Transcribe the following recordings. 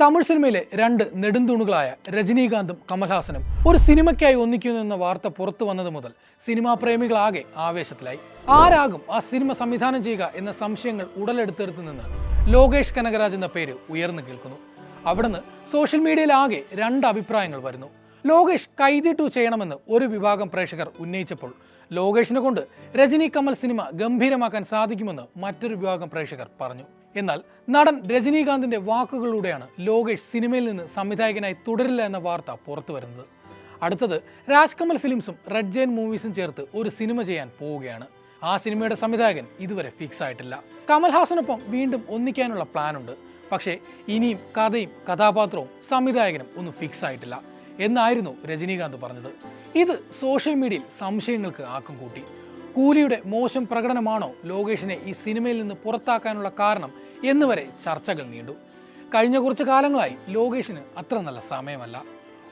തമിഴ് സിനിമയിലെ രണ്ട് നെടുന്തൂണുകളായ രജനീകാന്തും കമൽഹാസനും ഒരു സിനിമയ്ക്കായി ഒന്നിക്കുന്നു എന്ന വാർത്ത പുറത്തു വന്നത് മുതൽ സിനിമാ പ്രേമികളാകെ ആവേശത്തിലായി. ആരാകും ആ സിനിമ സംവിധാനം ചെയ്യുക എന്ന സംശയങ്ങൾ ഉടലെടുത്തെടുത്തു നിന്ന് ലോകേഷ് കനകരാജ് എന്ന പേര് ഉയർന്നു കേൾക്കുന്നു. അവിടുന്ന് സോഷ്യൽ മീഡിയയിൽ ആകെ രണ്ട് അഭിപ്രായങ്ങൾ വരുന്നു. ലോകേഷ് കൈതീട്ടു ചെയ്യണമെന്ന് ഒരു വിഭാഗം പ്രേക്ഷകർ ഉന്നയിച്ചപ്പോൾ ലോകേഷിനെ കൊണ്ട് രജനി കമൽ സിനിമ ഗംഭീരമാക്കാൻ സാധിക്കുമെന്ന് മറ്റൊരു വിഭാഗം പ്രേക്ഷകർ പറഞ്ഞു. എന്നാൽ നടൻ രജനീകാന്തിന്റെ വാക്കുകളിലൂടെയാണ് ലോകേഷ് സിനിമയിൽ നിന്ന് സംവിധായകനായി തുടരില്ല എന്ന വാർത്ത പുറത്തു വരുന്നത്. അടുത്തത് രാജ്കമൽ ഫിലിംസും റെഡ് ജെയിൻ മൂവീസും ചേർത്ത് ഒരു സിനിമ ചെയ്യാൻ പോവുകയാണ്. ആ സിനിമയുടെ സംവിധായകൻ ഇതുവരെ ഫിക്സ് ആയിട്ടില്ല. കമൽഹാസനൊപ്പം വീണ്ടും ഒന്നിക്കാനുള്ള പ്ലാനുണ്ട്. പക്ഷേ ഇനിയും കഥയും കഥാപാത്രവും സംവിധായകനും ഒന്നും ഫിക്സ് ആയിട്ടില്ല. എന്നായിരുന്നു രജനീകാന്ത് പറഞ്ഞത്. ഇത് സോഷ്യൽ മീഡിയയിൽ സംശയങ്ങൾക്ക് ആക്കം കൂട്ടി. കൂലിയുടെ മോശം പ്രകടനമാണോ ലോകേഷിനെ ഈ സിനിമയിൽ നിന്ന് പുറത്താക്കാനുള്ള കാരണം എന്നുവരെ ചർച്ചകൾ നീണ്ടു. കഴിഞ്ഞ കുറച്ച് കാലങ്ങളായി ലോകേഷിന് അത്ര നല്ല സമയമല്ല.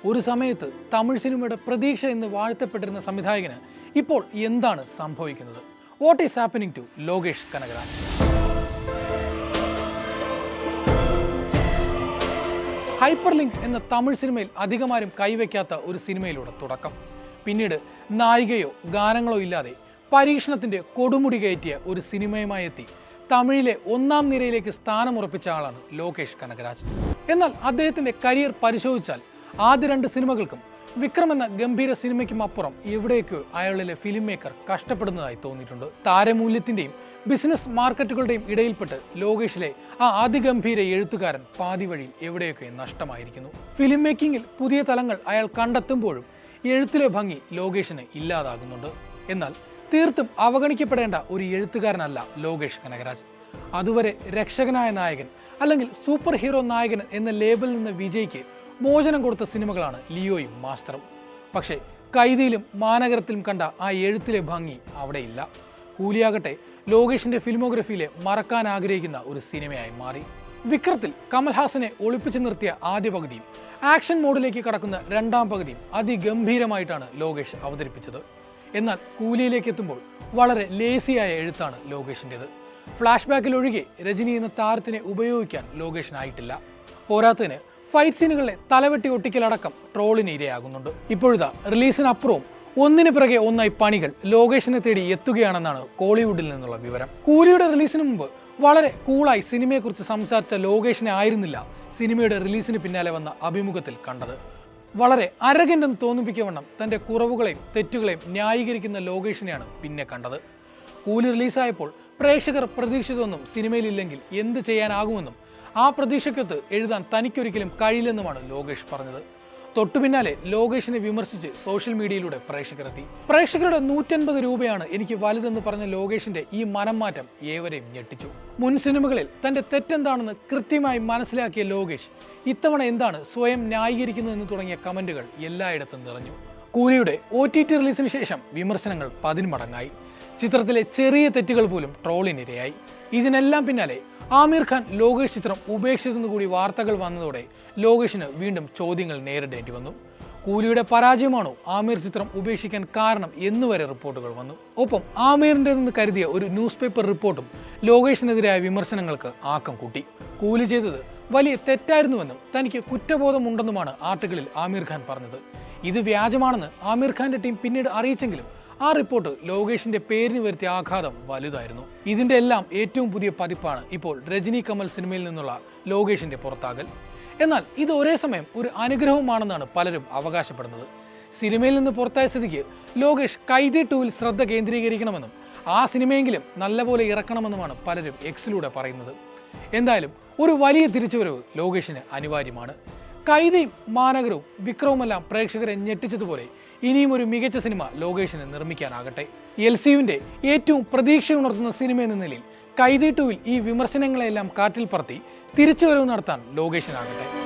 ഒരു സമയത്ത് തമിഴ് സിനിമയുടെ പ്രതീക്ഷ എന്ന് വാഴ്ത്തപ്പെട്ടിരുന്ന സംവിധായകന് ഇപ്പോൾ എന്താണ് സംഭവിക്കുന്നത്? What is happening to Lokesh Kanagaraj? Hyper link എന്ന തമിഴ് സിനിമയിൽ അധികമാരും കൈവയ്ക്കാത്ത ഒരു സിനിമയിലൂടെ തുടക്കം. പിന്നീട് നായികയോ ഗാനങ്ങളോ ഇല്ലാതെ പരീക്ഷണത്തിന്റെ കൊടുമുടി കയറ്റിയ ഒരു സിനിമയുമായി എത്തി തമിഴിലെ ഒന്നാം നിരയിലേക്ക് സ്ഥാനമുറപ്പിച്ച ആളാണ് ലോകേഷ് കനകരാജ് എന്നാൽ അദ്ദേഹത്തിന്റെ കരിയർ പരിശോധിച്ചാൽ ആദ്യ രണ്ട് സിനിമകൾക്കും വിക്രം എന്ന ഗംഭീര സിനിമയ്ക്കും അപ്പുറം എവിടേക്കോ അയാളിലെ ഫിലിം മേക്കർ കഷ്ടപ്പെടുന്നതായി തോന്നിയിട്ടുണ്ട്. താരമൂല്യത്തിന്റെയും ബിസിനസ് മാർക്കറ്റുകളുടെയും ഇടയിൽപ്പെട്ട് ലോകേഷിലെ ആ അതിഗംഭീര എഴുത്തുകാരൻ പാതി വഴിയിൽ എവിടെയൊക്കെ നഷ്ടമായിരിക്കുന്നു. ഫിലിം മേക്കിങ്ങിൽ പുതിയ തലങ്ങൾ അയാൾ കണ്ടെത്തുമ്പോഴും എഴുത്തിലെ ഭംഗി ലോകേഷിന് ഇല്ലാതാകുന്നുണ്ട്. എന്നാൽ തീർത്തും അവഗണിക്കപ്പെടേണ്ട ഒരു എഴുത്തുകാരനല്ല ലോകേഷ് കനകരാജ്. അതുവരെ രക്ഷകനായ നായകൻ അല്ലെങ്കിൽ സൂപ്പർ ഹീറോ നായകൻ എന്ന ലേബലിൽ നിന്ന് വിജയ്ക്ക് മോചനം കൊടുത്ത സിനിമകളാണ് ലിയോയും മാസ്റ്ററും. പക്ഷേ കൈതിയിലും മാനഗരത്തിലും കണ്ട ആ എഴുത്തിലെ ഭംഗി അവിടെയില്ല. കൂലിയാകട്ടെ ലോകേഷിന്റെ ഫിലിമോഗ്രഫിയിലെ മറക്കാൻ ആഗ്രഹിക്കുന്ന ഒരു സിനിമയായി മാറി. വിക്രത്തിൽ കമൽഹാസനെ ഒളിപ്പിച്ചു നിർത്തിയ ആദ്യ പകുതിയും ആക്ഷൻ മോഡിലേക്ക് കടക്കുന്ന രണ്ടാം പകുതിയും അതിഗംഭീരമായിട്ടാണ് ലോകേഷ് അവതരിപ്പിച്ചത്. എന്നാൽ കൂലിയിലേക്ക് എത്തുമ്പോൾ വളരെ ലേസിയായ എഴുത്താണ് ലോകേഷിന്റെത് ഫ്ലാഷ് ബാക്കിൽ ഒഴികെ രജനി എന്ന താരത്തിനെ ഉപയോഗിക്കാൻ ലോകേഷിനായിട്ടില്ല. പോരാത്തതിന് ഫൈറ്റ് സീനുകളിലെ തലവെട്ടി ഒട്ടിക്കലടക്കം ട്രോളിന് ഇരയാകുന്നുണ്ട്. ഇപ്പോഴിതാ റിലീസിനപ്പുറവും ഒന്നിനു പിറകെ ഒന്നായി പണികൾ ലോകേഷിനെ തേടി എത്തുകയാണെന്നാണ് കോളിവുഡിൽ നിന്നുള്ള വിവരം. കൂലിയുടെ റിലീസിന് മുമ്പ് വളരെ കൂളായി സിനിമയെക്കുറിച്ച് സംസാരിച്ച ലോകേഷിനെ ആയിരുന്നില്ല സിനിമയുടെ റിലീസിന് പിന്നാലെ വന്ന അഭിമുഖത്തിൽ കണ്ടത്. വളരെ അരകന്റെന്ന് തോന്നിപ്പിക്കവണ്ണം തന്റെ കുറവുകളെയും തെറ്റുകളെയും ന്യായീകരിക്കുന്ന ലോകേഷിനെയാണ് പിന്നെ കണ്ടത്. കൂലി റിലീസായപ്പോൾ പ്രേക്ഷകർ പ്രതീക്ഷിച്ചതൊന്നും സിനിമയിലില്ലെങ്കിൽ എന്ത് ചെയ്യാനാകുമെന്നും ആ പ്രതീക്ഷയ്ക്കൊത്ത് എഴുതാൻ തനിക്കൊരിക്കലും കഴിയില്ലെന്നുമാണ് ലോകേഷ് പറഞ്ഞത്. തൊട്ടു പിന്നാലെ ലോകേഷിനെ വിമർശിച്ച് സോഷ്യൽ മീഡിയയിലൂടെ പ്രേക്ഷകരെത്തി. പ്രേക്ഷകരുടെ നൂറ്റൻപത് രൂപയാണ് എനിക്ക് വലുതെന്ന് പറഞ്ഞ ലോകേഷിന്റെ ഈ മനം മാറ്റം ഏവരെയും ഞെട്ടിച്ചു. മുൻ സിനിമകളിൽ തന്റെ തെറ്റെന്താണെന്ന് കൃത്യമായി മനസ്സിലാക്കിയ ലോകേഷ് ഇത്തവണ എന്താണ് സ്വയം ന്യായീകരിക്കുന്നതെന്ന് തുടങ്ങിയ കമന്റുകൾ എല്ലായിടത്തും നിറഞ്ഞു. കൂലിയുടെ ഒ ടി ടി റിലീസിന് ശേഷം വിമർശനങ്ങൾ പതിന്മടങ്ങായി. ചിത്രത്തിലെ ചെറിയ തെറ്റുകൾ പോലും ട്രോളിനിരയായി. ഇതിനെല്ലാം പിന്നാലെ ആമിർ ഖാൻ ലോകേഷ് ചിത്രം ഉപേക്ഷിച്ചെന്ന് കൂടി വാർത്തകൾ വന്നതോടെ ലോകേഷിന് വീണ്ടും ചോദ്യങ്ങൾ നേരിടേണ്ടി വന്നു. കൂലിയുടെ പരാജയമാണോ ആമീർ ചിത്രം ഉപേക്ഷിക്കാൻ കാരണം എന്നുവരെ റിപ്പോർട്ടുകൾ വന്നു. ഒപ്പം ആമീറിന്റെ നിന്ന് കരുതിയ ഒരു ന്യൂസ് പേപ്പർ റിപ്പോർട്ടും ലോകേഷിനെതിരായ വിമർശനങ്ങൾക്ക് ആക്കം കൂട്ടി. കൂലി ചെയ്തത് വലിയ തെറ്റായിരുന്നുവെന്നും തനിക്ക് കുറ്റബോധമുണ്ടെന്നുമാണ് ആർട്ടിക്കിളിൽ ആമീർ ഖാൻ പറഞ്ഞത്. ഇത് വ്യാജമാണെന്ന് ആമിർ ഖാന്റെ ടീം പിന്നീട് അറിയിച്ചെങ്കിലും ആ റിപ്പോർട്ട് ലോകേഷിന്റെ പേരിന് വരുത്തിയ ആഘാതം വലുതായിരുന്നു. ഇതിന്റെ എല്ലാം ഏറ്റവും പുതിയ പതിപ്പാണ് ഇപ്പോൾ രജനി കമൽ സിനിമയിൽ നിന്നുള്ള ലോകേഷിന്റെ പുറത്താകൽ. എന്നാൽ ഇത് ഒരേ സമയം ഒരു അനുഗ്രഹവുമാണെന്നാണ് പലരും അവകാശപ്പെടുന്നത്. സിനിമയിൽ നിന്ന് പുറത്തായ സ്ഥിതിക്ക് ലോകേഷ് കൈതി ടൂവിൽ ശ്രദ്ധ കേന്ദ്രീകരിക്കണമെന്നും ആ സിനിമയെങ്കിലും നല്ലപോലെ ഇറക്കണമെന്നുമാണ് പലരും എക്സിലൂടെ പറയുന്നത്. എന്തായാലും ഒരു വലിയ തിരിച്ചുവരവ് ലോകേഷിന് അനിവാര്യമാണ്. കൈതയും മാനകരവും വിക്രവുമെല്ലാം പ്രേക്ഷകരെ ഞെട്ടിച്ചതുപോലെ ഇനിയും ഒരു മികച്ച സിനിമ ലോകേഷിന് നിർമ്മിക്കാനാകട്ടെ. എൽ സിയുവിന്റെ ഏറ്റവും പ്രതീക്ഷയുണർത്തുന്ന സിനിമ എന്ന നിലയിൽ കൈതി ടൂവിൽ ഈ വിമർശനങ്ങളെല്ലാം കാറ്റിൽ പറത്തി തിരിച്ചുവരവ് നടത്താൻ ലോകേഷിനാകട്ടെ.